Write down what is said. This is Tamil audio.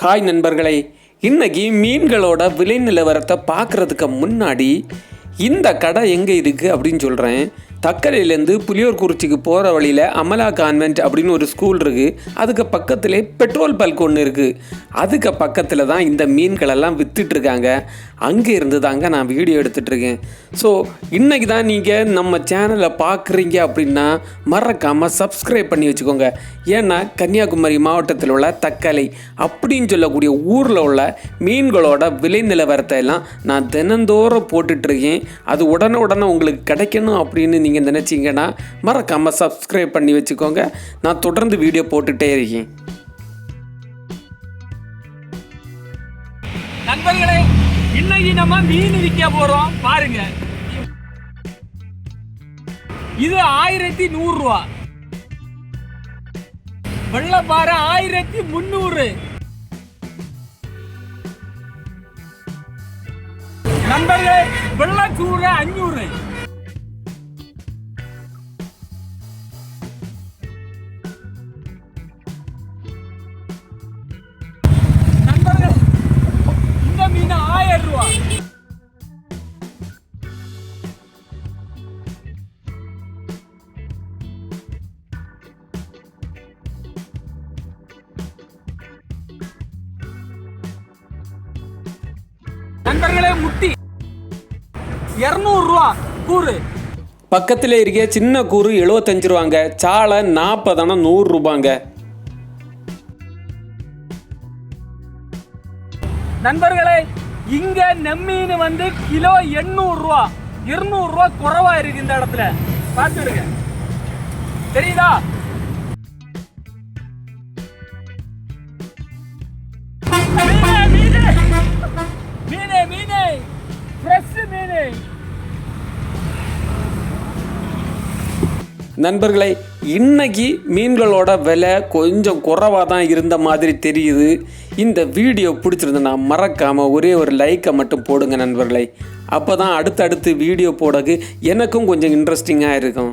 ஹாய் நண்பர்களே இன்னைக்கு மீன்களோட விலை நிலவரத்தை பார்க்குறதுக்கு முன்னாடி இந்த கடை எங்கே இருக்குது அப்படின்னு சொல்கிறேன் தக்கரையிலேருந்து புலியூர்குறிச்சிக்கு போகிற வழியில் அமலா கான்வென்ட் அப்படின்னு ஒரு ஸ்கூல் இருக்குது அதுக்கு பக்கத்திலே பெட்ரோல் பல்க் ஒன்று இருக்குது அதுக்கு பக்கத்தில் தான் இந்த மீன்களெல்லாம் விற்றுட்ருக்காங்க அங்கே இருந்து தாங்க நான் வீடியோ எடுத்துகிட்ருக்கேன் ஸோ இன்றைக்கி தான் நீங்கள் நம்ம சேனலை பார்க்குறீங்க அப்படின்னா மறக்காமல் சப்ஸ்கிரைப் பண்ணி வச்சுக்கோங்க. ஏன்னா கன்னியாகுமரி மாவட்டத்தில் உள்ள தக்கலை அப்படின்னு சொல்லக்கூடிய ஊரில் உள்ள மீன்களோட விலை நிலவரத்தை எல்லாம் நான் தினந்தோறும் போட்டுட்ருக்கேன் அது உடனே உடனே உங்களுக்கு கிடைக்கணும் அப்படின்னு நீங்கள் நினச்சிங்கன்னா மறக்காமல் சப்ஸ்கிரைப் பண்ணி வச்சுக்கோங்க. நான் தொடர்ந்து வீடியோ போட்டுகிட்டே இருக்கேன். நண்பர்களே இன்னைக்கு நம்ம மீன் விற்க போகிறோம் பாருங்க. இது ஆயிரத்தி நூறுரூவா வெள்ளப்பாறை ஆயிரத்தி முந்நூறு. நண்பர்களே வெள்ளச்சூறு அஞ்சூறு நண்பர்களே முட்டி. இருநூறு ரூபா கூறு. பக்கத்தில் இருக்க சின்ன கூறு எழுபத்தஞ்சு ரூபாங்க. சாலை நாற்பதான நூறு ரூபாங்க. நண்பர்களே இங்க நெம்மீன் வந்து கிலோ எண்ணூறு ரூபா இருநூறு ரூபா குறைவா இருக்கு இந்த இடத்துல. பார்த்துடுங்க. தெரியுதா? நண்பர்களே இன்னைக்கு மீன்களோட விலை கொஞ்சம் குறைவாக தான் இருந்த மாதிரி தெரியுது. இந்த வீடியோ பிடிச்சிருந்தனா மறக்காமல் ஒரே ஒரு லைக்கை மட்டும் போடுங்க நண்பர்களே. அப்போ தான் அடுத்தடுத்து வீடியோ போடக்கு எனக்கும் கொஞ்சம் இன்ட்ரெஸ்டிங்காக இருக்கும்.